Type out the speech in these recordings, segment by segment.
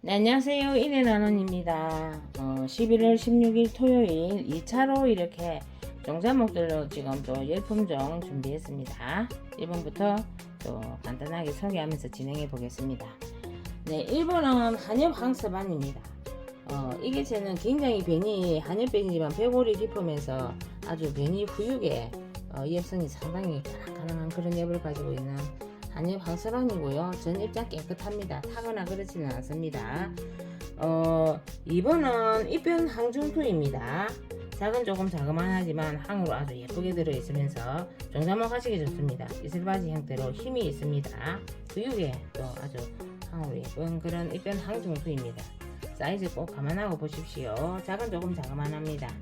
네, 안녕하세요. 이내나눔입니다. 어, 11월 16일 토요일 2차로 이렇게 종자목들로 지금 또 열품종 준비했습니다. 1번부터 또 간단하게 소개하면서 진행해 보겠습니다. 네, 1번은 한엽 항서반입니다. 어, 이게 저는 굉장히 변이, 한엽변이지만 배골이 깊으면서 아주 변이 후육에 어, 이엽성이 상당히 가능한 그런 엽을 가지고 있는 한엽 항서반이고요. 전 입장 깨끗합니다. 타거나 그렇지는 않습니다. 어, 2번은 입변 항중투입니다. 작은 조금 자그만하지만 항으로 아주 예쁘게 들어있으면서 종자목 하시기 좋습니다. 이슬바지 형태로 힘이 있습니다. 구육에 또 아주 항으로 예쁜 그런 입변 항중투입니다. 사이즈 꼭 감안하고 보십시오. 작은 조금 자그만합니다.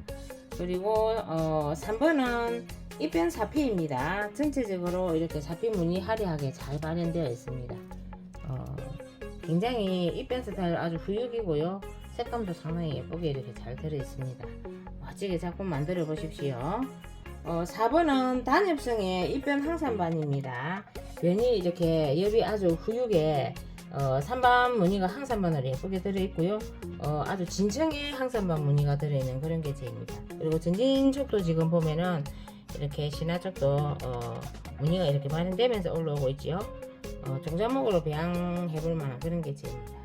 그리고 어, 3번은 입변 사피입니다. 전체적으로 이렇게 사피 무늬 화려하게 잘 발현되어 있습니다. 어, 굉장히 입변 스타일 아주 후육이고요. 색감도 상당히 예쁘게 이렇게 잘 들어 있습니다. 멋지게 작품 만들어 보십시오. 어, 4번은 단엽성의 입변 항산반입니다. 변이 이렇게 엽이 아주 후육에 어, 3반 무늬가 항산반으로 예쁘게 들어있고요. 어, 아주 진청의 항산반 무늬가 들어있는 그런 개체입니다. 그리고 전진 쪽도 지금 보면은 이렇게 신화 쪽도 어, 무늬가 이렇게 발현되면서 올라오고 있지요. 어, 종자목으로 배양해볼 만한 그런 개체입니다.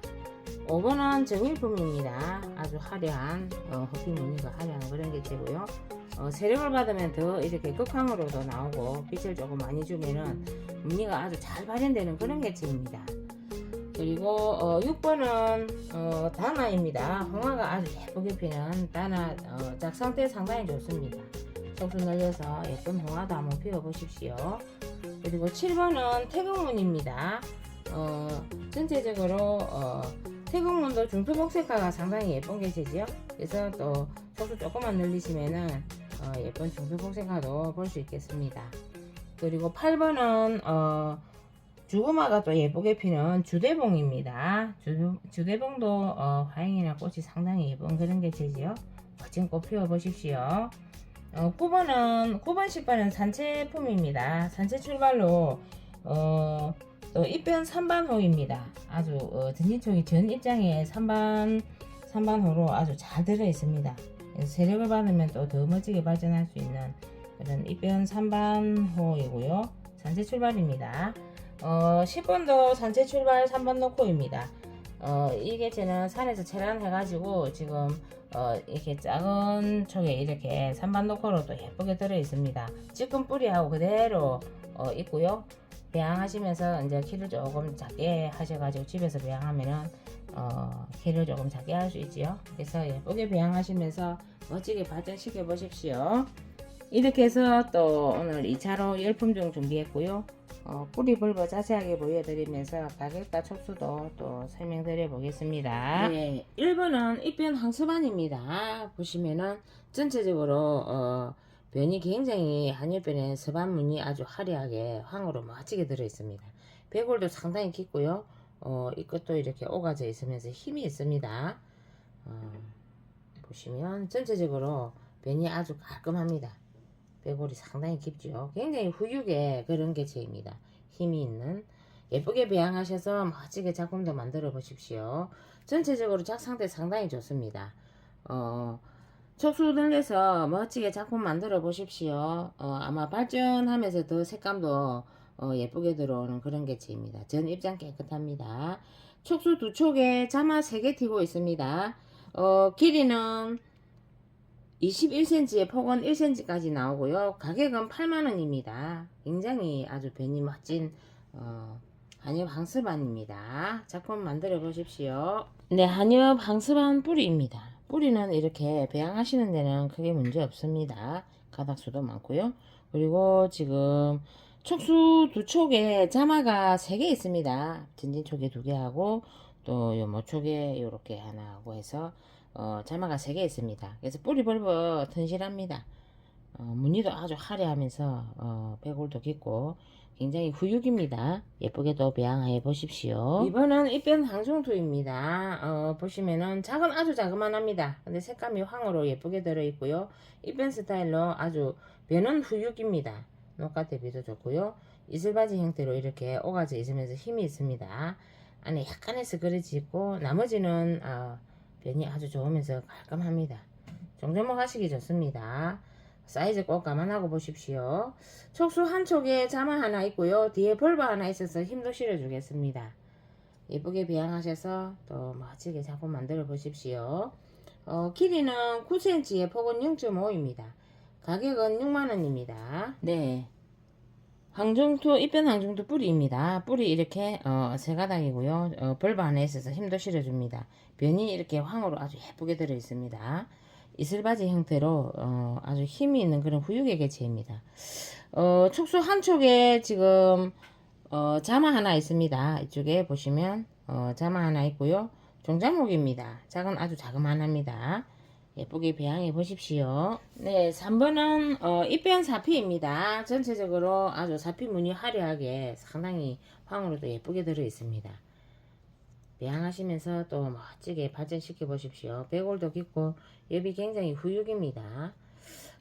5번은 정일품입니다. 아주 화려한 어, 흑비 무늬가 화려한 그런 개체고요. 어, 세력을 받으면 더 이렇게 극황으로도 나오고 빛을 조금 많이 주면은 무늬가 아주 잘 발현되는 그런 개체입니다. 그리고 어, 6번은 어, 다나입니다. 홍화가 아주 예쁘게 피는 다나 어, 작성 때 상당히 좋습니다. 속수 늘려서 예쁜 홍화도 한번 피워보십시오. 그리고 7번은 태국문입니다. 어, 전체적으로 어, 태국문도 중투복색화가 상당히 예쁜 개체지요. 그래서 또 속수 조금만 늘리시면은 어, 예쁜 중투복색화도 볼 수 있겠습니다. 그리고 8번은 어, 주구마가 또 예쁘게 피는 주대봉입니다. 주, 주대봉도 어, 화행이나 꽃이 상당히 예쁜 그런 개체지요. 멋진 꽃 피워보십시오. 어, 9번은 9번 10번은 산채품입니다. 산채 출발로 어, 또 입변 3반호입니다. 아주 어, 전진총이 전 입장에 3반 3반호로 아주 잘 들어 있습니다. 세력을 받으면 또 더 멋지게 발전할 수 있는 그런 입변 3반호이고요. 산채 출발입니다. 어, 10번도 산채 출발 3번 놓고입니다. 어, 이게 저는 산에서 체란해가지고 지금 어, 이렇게 작은 쪽에 이렇게 3반 놓고로 또 예쁘게 들어 있습니다. 지금 뿌리하고 그대로 어, 있고요. 배양하시면서 이제 키를 조금 작게 하셔가지고 집에서 배양하면은 어, 키를 조금 작게 할 수 있지요. 그래서 예쁘게 배양하시면서 멋지게 발전시켜 보십시오. 이렇게 해서 또 오늘 2차로 열품 종 준비했고요. 어, 뿌리 불버 자세하게 보여드리면서 가격과 촉수도 또 설명드려 보겠습니다. 네, 1번은 입변 항수반입니다. 보시면은 전체적으로 어, 변이 굉장히 한일변에 서반 무늬 아주 화려하게 황으로 멋지게 들어 있습니다. 배골도 상당히 깊고요. 어, 이 끝도 이렇게 오가져 있으면서 힘이 있습니다. 어, 보시면 전체적으로 변이 아주 깔끔합니다. 배골이 상당히 깊죠. 굉장히 후육의 그런 개체입니다. 힘이 있는 예쁘게 배양하셔서 멋지게 작품도 만들어 보십시오. 전체적으로 작상태 상당히 좋습니다. 어, 촉수 늘려서 멋지게 작품 만들어 보십시오. 어, 아마 발전하면서 더 색감도 어, 예쁘게 들어오는 그런 개체입니다. 전 입장 깨끗합니다. 촉수 두 촉에 자마 3개 튀고 있습니다. 어, 길이는 21cm에 폭은 1cm까지 나오고요. 가격은 8만원입니다. 굉장히 아주 변이 멋진 어, 한엽 항스반입니다. 작품 만들어 보십시오. 네, 한엽 항스반 뿌리입니다. 뿌리는 이렇게 배양하시는 데는 크게 문제 없습니다. 가닥수도 많고요. 그리고 지금 촉수 두 촉에 자마가 3개 있습니다. 전진 촉에 2개 하고 또 요모 촉에 이렇게 하나 하고 해서 어, 자마가 3개 있습니다. 그래서 뿌리 벌버 튼실합니다. 어, 무늬도 아주 화려하면서 어, 배골도 깊고 굉장히 후육입니다. 예쁘게도 배양해 보십시오. 이번은 입변 항중투입니다. 어, 보시면은 작은 아주 자그만합니다. 근데 색감이 황으로 예쁘게 들어있고요. 입변 스타일로 아주 변은 후육입니다. 녹화 대비도 좋고요. 이슬바지 형태로 이렇게 오가져 있으면서 힘이 있습니다. 안에 약간의 스크래치 있고 나머지는 어, 변이 아주 좋으면서 깔끔합니다. 종점목 하시기 좋습니다. 사이즈 꼭 감안하고 보십시오. 촉수 한 촉에 자마 하나 있고요. 뒤에 벌바 하나 있어서 힘도 실어주겠습니다. 예쁘게 비양하셔서 또 멋지게 작품 만들어 보십시오. 어, 길이는 9cm에 폭은 0.5입니다. 가격은 6만원입니다. 네. 항중투, 입변 항중투 뿌리입니다. 뿌리 이렇게, 어, 세 가닥이고요. 어, 벌바 하나 있어서 힘도 실어줍니다. 변이 이렇게 황으로 아주 예쁘게 들어 있습니다. 이슬바지 형태로, 어, 아주 힘이 있는 그런 후육의 개체입니다. 어, 촉수 한 촉에 지금, 어, 자마 하나 있습니다. 이쪽에 보시면, 어, 자마 하나 있고요. 종자목입니다. 작은, 아주 자그만합니다. 예쁘게 배양해 보십시오. 네, 3번은 어, 입변 사피입니다. 전체적으로 아주 사피 무늬 화려하게 상당히 황으로도 예쁘게 들어 있습니다. 배양하시면서 또 멋지게 발전시켜 보십시오. 배골도 깊고 엽이 굉장히 후육입니다.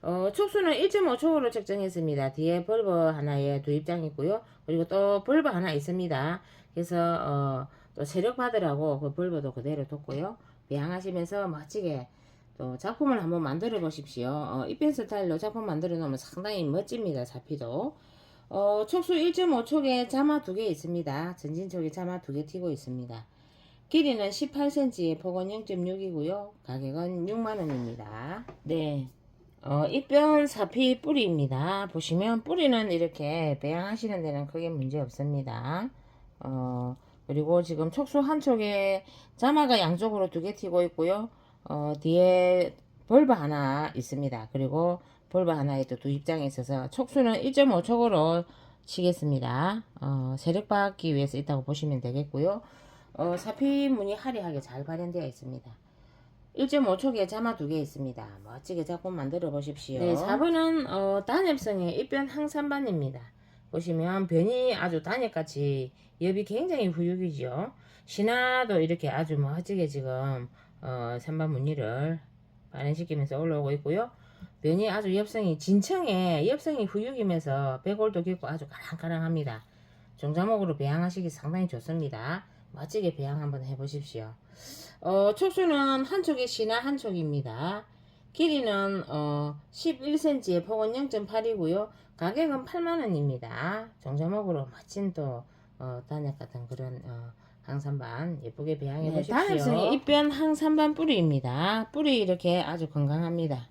어, 촉수는 1.5촉으로 측정했습니다. 뒤에 벌버 하나에 두 입장 있고요. 그리고 또 벌버 하나 있습니다. 그래서 어, 또 세력 받으라고 그 벌버도 그대로 뒀고요. 배양하시면서 멋지게 또 작품을 한번 만들어 보십시오. 어, 입변 스타일로 작품 만들어 놓으면 상당히 멋집니다. 사피도. 어, 촉수 1.5촉에 자마 두 개 있습니다. 전진촉에 자마 두 개 튀고 있습니다. 길이는 18cm에 폭은 0.6이고요. 가격은 6만원입니다. 네. 어, 입변 사피 뿌리입니다. 보시면 뿌리는 이렇게 배양하시는 데는 크게 문제 없습니다. 어, 그리고 지금 촉수 한 촉에 자마가 양쪽으로 두 개 튀고 있고요. 어, 뒤에 볼바 하나 있습니다. 그리고 볼바 하나에 또 두 입장이 있어서 촉수는 1.5촉으로 치겠습니다. 어, 세력 받기 위해서 있다고 보시면 되겠고요. 어, 사피 무늬 화려하게 잘 발현되어 있습니다. 1.5촉에 자마 두 개 있습니다. 멋지게 작품 만들어 보십시오. 네, 4번은 어, 단엽성의 입변 항산반입니다. 보시면 변이 아주 단엽같이 엽이 굉장히 후육이죠. 신화도 이렇게 아주 멋지게 지금 어, 산반 무늬를 발현시키면서 올라오고 있고요. 변이 아주 엽성이 진청에 엽성이 후육이면서 배골도 깊고 아주 가랑가랑합니다. 종자목으로 배양하시기 상당히 좋습니다. 멋지게 배양 한번 해보십시오. 어, 촉수는 한쪽이 신화 한쪽입니다. 길이는 어, 11cm에 폭은 0.8이고요. 가격은 8만원입니다. 종자목으로 멋진 또 어, 단역 같은 그런 어, 항산반 예쁘게 배양해 네, 보십시오. 단엽성의 입변 항산반 뿌리입니다. 뿌리 이렇게 아주 건강합니다.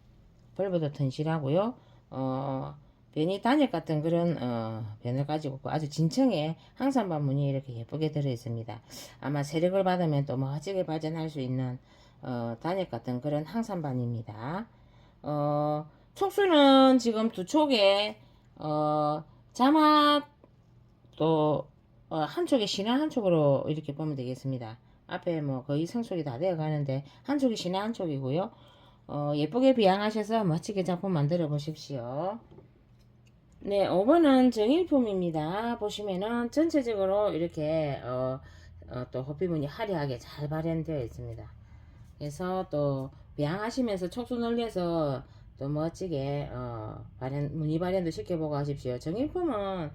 벌보도 튼실하고요. 어, 변이 단역 같은 그런 어, 변을 가지고 있고 아주 진청에 항산반 무늬 이렇게 예쁘게 들어 있습니다. 아마 세력을 받으면 또 멋지게 발전할 수 있는 어, 단역 같은 그런 항산반입니다. 어, 촉수는 지금 두 촉에 어, 자마 또 어, 한쪽에 신화 한쪽으로 이렇게 보면 되겠습니다. 앞에 뭐 거의 성속이 다 되어 가는데 한쪽이 신화 한쪽이고요. 어, 예쁘게 비양하셔서 멋지게 작품 만들어 보십시오. 네, 5번은 정일품입니다. 보시면은 전체적으로 이렇게 어, 어, 또 호피무늬 화려하게 잘 발현되어 있습니다. 그래서 또 비양하시면서 촉수 늘려서 또 멋지게 어, 발현 무늬 발현도 시켜보고 하십시오. 정일품은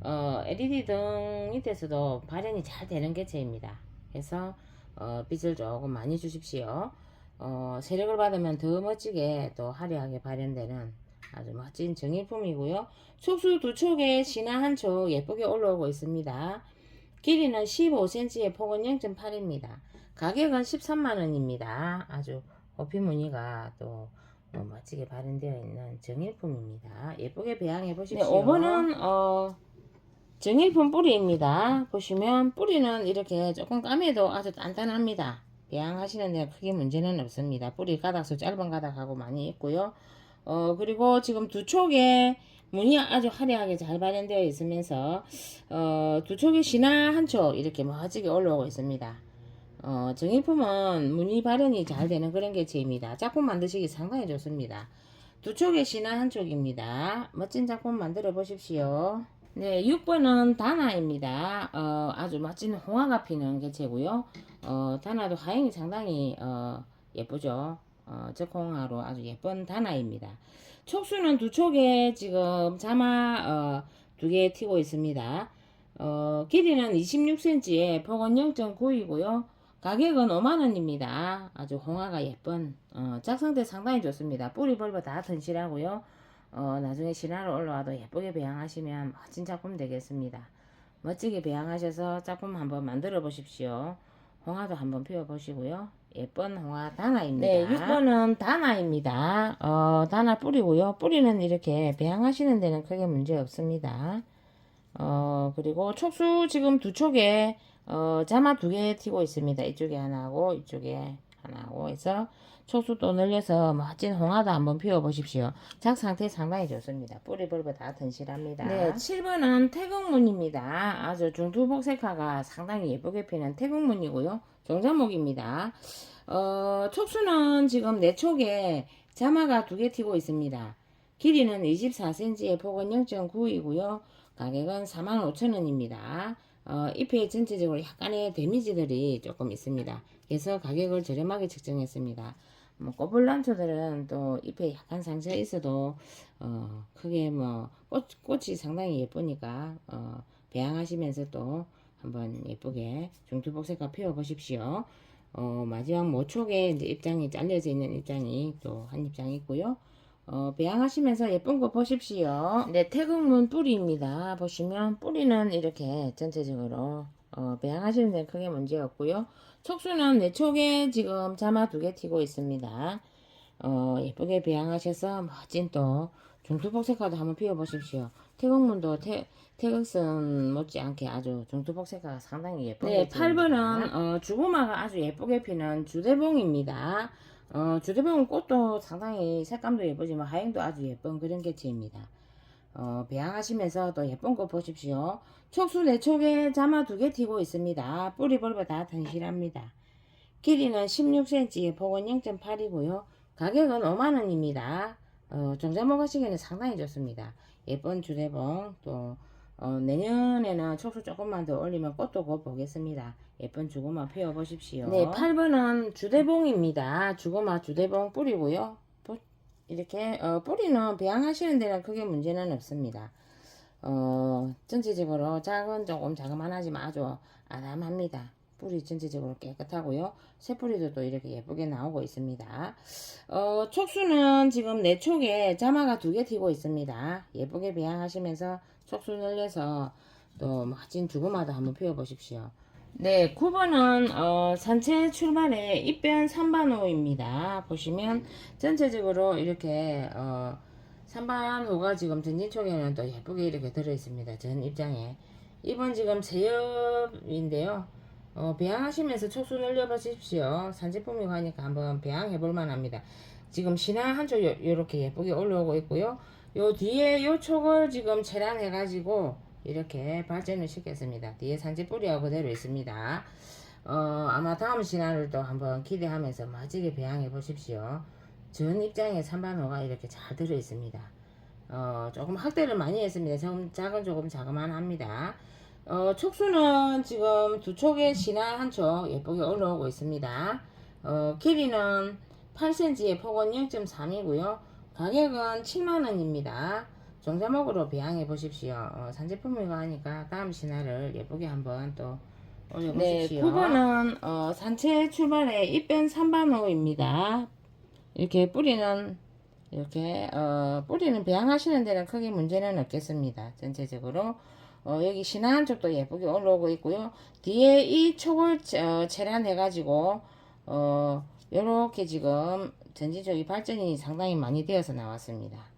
어, LED 등 밑에서도 발현이 잘 되는 개체입니다. 그래서 어, 빛을 조금 많이 주십시오. 어, 세력을 받으면 더 멋지게 또 화려하게 발현되는 아주 멋진 정일품이고요. 촉수 두 촉에 신화 한 촉 예쁘게 올라오고 있습니다. 길이는 15cm에 폭은 0.8입니다. 가격은 13만원입니다. 아주 호피 무늬가 또 어, 멋지게 발현되어 있는 정일품입니다. 예쁘게 배양해 보십시오. 네, 5번은 어, 정일품 뿌리입니다. 보시면 뿌리는 이렇게 조금 까매도 아주 단단합니다. 배양하시는 데 크게 문제는 없습니다. 뿌리 가닥수 짧은 가닥하고 많이 있고요. 어, 그리고 지금 두 촉에 무늬 아주 화려하게 잘 발현되어 있으면서, 어, 두 촉에 신화 한 촉 이렇게 멋지게 올라오고 있습니다. 어, 정일품은 무늬 발현이 잘 되는 그런 개체입니다. 작품 만드시기 상당히 좋습니다. 두 촉에 신화 한 촉입니다. 멋진 작품 만들어 보십시오. 네, 6번은 다나입니다. 어, 아주 멋진 홍화가 피는 개체고요. 어, 다나도 하행이 상당히 어, 예쁘죠. 어, 적홍화로 아주 예쁜 다나입니다. 촉수는 두 촉에 지금 자마 어, 두개 튀고 있습니다. 어, 길이는 26cm에 폭은 0.9이고요. 가격은 5만원입니다. 아주 홍화가 예쁜, 어, 짝상태 상당히 좋습니다. 뿌리 벌버 다 튼실하고요. 어, 나중에 신화로 올라와도 예쁘게 배양하시면 멋진 작품 되겠습니다. 멋지게 배양하셔서 작품 한번 만들어 보십시오. 홍화도 한번 피워 보시고요. 예쁜 홍화 다나입니다. 네, 6번은 다나입니다. 어, 다나 뿌리고요. 뿌리는 이렇게 배양하시는 데는 크게 문제 없습니다. 어, 그리고 촉수 지금 두 촉에 어, 자마 두 개 튀고 있습니다. 이쪽에 하나하고 이쪽에 하나하고 해서 촉수 또 늘려서 멋진 홍화도 한번 피워 보십시오. 작 상태 상당히 좋습니다. 뿌리 벌버 다 튼실합니다. 네, 7번은 태국문입니다. 아주 중투복색화가 상당히 예쁘게 피는 태국문이고요. 종자목입니다. 어, 촉수는 지금 네 촉에 자마가 두 개 튀고 있습니다. 길이는 24cm에 폭은 0.9이고요. 가격은 45,000원입니다. 어, 잎에 전체적으로 약간의 데미지들이 조금 있습니다. 그래서 가격을 저렴하게 책정했습니다. 뭐 꽃불란초들은 또 잎에 약간 상처 있어도 어, 크게 뭐 꽃, 꽃이 상당히 예쁘니까 어, 배양하시면서 또 한번 예쁘게 중투복색화 피워 보십시오. 어, 마지막 이제 입장이 잘려져 있는 입장이 또 한 입장 있고요. 어, 배양하시면서 예쁜 거 보십시오. 네, 태국문 뿌리입니다. 보시면 뿌리는 이렇게 전체적으로 어, 배양하시는 데는 크게 문제 없고요. 촉수는 내 촉에 지금 자마 두 개 튀고 있습니다. 어, 예쁘게 배양하셔서 멋진 또 중투복색화도 한번 피워보십시오. 태국문도 태, 태극선 못지않게 아주 중투복색화가 상당히 예쁘게 네, 8번은 어, 주고마가 아주 예쁘게 피는 주대봉입니다. 어, 주대봉은 꽃도 상당히 색감도 예쁘지만 하행도 아주 예쁜 그런 개체입니다. 어, 배양하시면서 또 예쁜 꽃 보십시오. 촉수 네 촉에 자마 두개 튀고 있습니다. 뿌리 벌버 다 튼실합니다. 길이는 16cm, 폭은 0.8이고요. 가격은 5만원입니다. 어, 정자목 하시기에는 상당히 좋습니다. 예쁜 주대봉, 또, 어, 내년에는 촉수 조금만 더 올리면 꽃도 곧 보겠습니다. 예쁜 주고마 피워보십시오. 네, 8번은 주대봉입니다. 주고마 주대봉 뿌리고요. 보- 이렇게, 어, 뿌리는 배양하시는 데는 크게 문제는 없습니다. 어, 전체적으로 작은 조금 자그만하지만 아주 아담합니다. 뿌리 전체적으로 깨끗하고요. 새뿌리도 또 이렇게 예쁘게 나오고 있습니다. 어, 촉수는 지금 네 촉에 자마가 두 개 튀고 있습니다. 예쁘게 배양하시면서 촉수 늘려서 또 멋진 주구마도 한번 피워보십시오. 네, 9번은 어, 산채 출발의 입변 3반호입니다. 보시면 전체적으로 이렇게 어, 3반호가 지금 전진촉에는 또 예쁘게 이렇게 들어있습니다. 전 입장에. 이번 지금 제엽인데요. 어, 배양하시면서 촉수 늘려보십시오. 산지품이고 하니까 한번 배양해 볼만 합니다. 지금 신화 한쪽 요, 요렇게 예쁘게 올라오고 있고요. 요 뒤에 요 촉을 지금 체란해 가지고 이렇게 발전을 시켰습니다. 뒤에 산지 뿌리하고 그대로 있습니다. 어, 아마 다음 신화를 또 한번 기대하면서 멋지게 배양해 보십시오. 전 입장에 3반호가 이렇게 잘 들어 있습니다. 어, 조금 확대를 많이 했습니다. 좀 작은 조금 자그만합니다. 어, 촉수는 지금 두 촉에 신화 한촉 예쁘게 올라오고 있습니다. 어, 길이는 8cm에 폭은 0.3이고요. 가격은 7만원입니다. 종자목으로 배양해 보십시오. 어, 산제품이고 하니까 다음 신화를 예쁘게 한번 또 올려보십시오. 네, 9번은 어, 산채 출발의 입변 3반호입니다. 이렇게 뿌리는 이렇게 어, 뿌리는 배양하시는 데는 크게 문제는 없겠습니다. 전체적으로 어, 여기 신화 한쪽도 예쁘게 올라오고 있고요. 뒤에 이 촉을 어, 체란해가지고 어, 요렇게 지금 전지적인 발전이 상당히 많이 되어서 나왔습니다.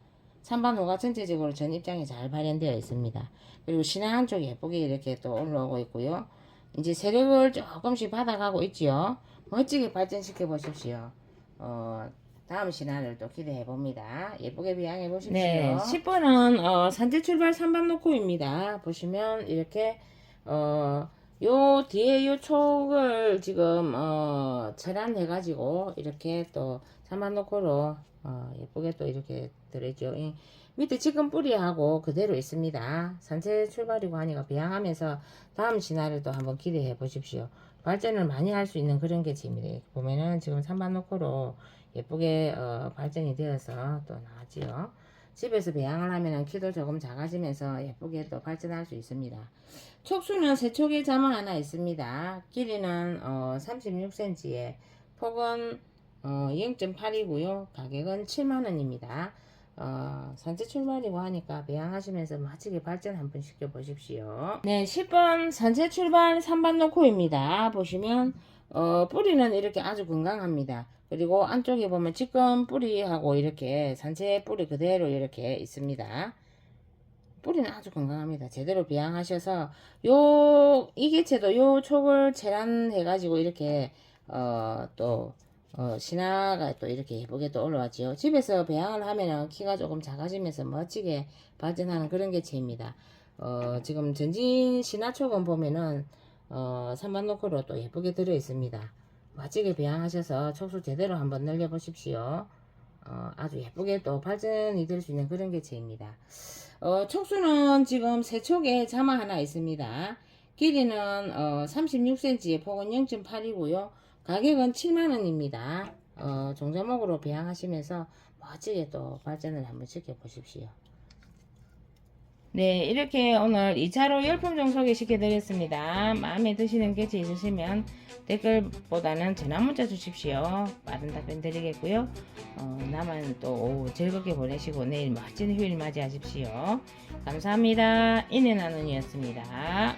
3반호가 전체적으로 전 입장에 잘 발현되어 있습니다. 그리고 신화 한쪽 예쁘게 이렇게 또 올라오고 있고요. 이제 세력을 조금씩 받아가고 있지요. 멋지게 발전시켜 보십시오. 어, 다음 신화를 또 기대해 봅니다. 예쁘게 비양해 보십시오. 네, 10번은 어, 산재 출발 3반 놓고입니다. 보시면 이렇게 어, 요 뒤에 요 촉을 지금 어, 체란해 가지고 이렇게 또 3반 놓고로 어, 예쁘게 또 이렇게 들어있죠. 이 밑에 지금 뿌리하고 그대로 있습니다. 산재 출발이고 하니까 비양하면서 다음 신화를 또 한번 기대해 보십시오. 발전을 많이 할 수 있는 그런 개체입니다. 보면은 지금 3반 놓고로 예쁘게 어, 발전이 되어서 또 나왔지요. 집에서 배양을 하면 키도 조금 작아지면서 예쁘게 또 발전할 수 있습니다. 촉수는 세촉의 자마 하나 있습니다. 길이는 어, 36cm에 폭은 어, 0.8이고요. 가격은 7만원입니다. 어, 산재 출발이고 하니까 배양하시면서 멋지게 발전 한번 시켜 보십시오. 네, 10번 산재 출발 3반 놓고입니다. 보시면 어, 뿌리는 이렇게 아주 건강합니다. 그리고 안쪽에 보면 지금 뿌리하고 이렇게 산채 뿌리 그대로 이렇게 있습니다. 뿌리는 아주 건강합니다. 제대로 배양하셔서 요 이개체도 요 촉을 체란해 가지고 이렇게 어 또 어, 신화가 또 이렇게 예쁘게 또 올라왔지요. 집에서 배양을 하면은 키가 조금 작아지면서 멋지게 발전하는 그런 개체입니다. 어, 지금 전진 신화촉은 보면은 어, 3만 노크로 또 예쁘게 들어 있습니다. 멋지게 배양하셔서 촉수 제대로 한번 늘려 보십시오. 어, 아주 예쁘게 또 발전이 될 수 있는 그런 개체입니다. 어, 촉수는 지금 세 촉에 자마 하나 있습니다. 길이는 어, 36cm에 폭은 0.8이고요. 가격은 7만원입니다. 어, 종자목으로 배양하시면서 멋지게 또 발전을 한번 시켜보십시오. 네, 이렇게 오늘 2차로 열품종 소개시켜 드렸습니다. 마음에 드시는 개체 있으시면 댓글보다는 전화 문자 주십시오. 빠른 답변 드리겠고요. 어, 나만 또 오후 즐겁게 보내시고 내일 멋진 휴일 맞이하십시오. 감사합니다. 인해 나눈이었습니다.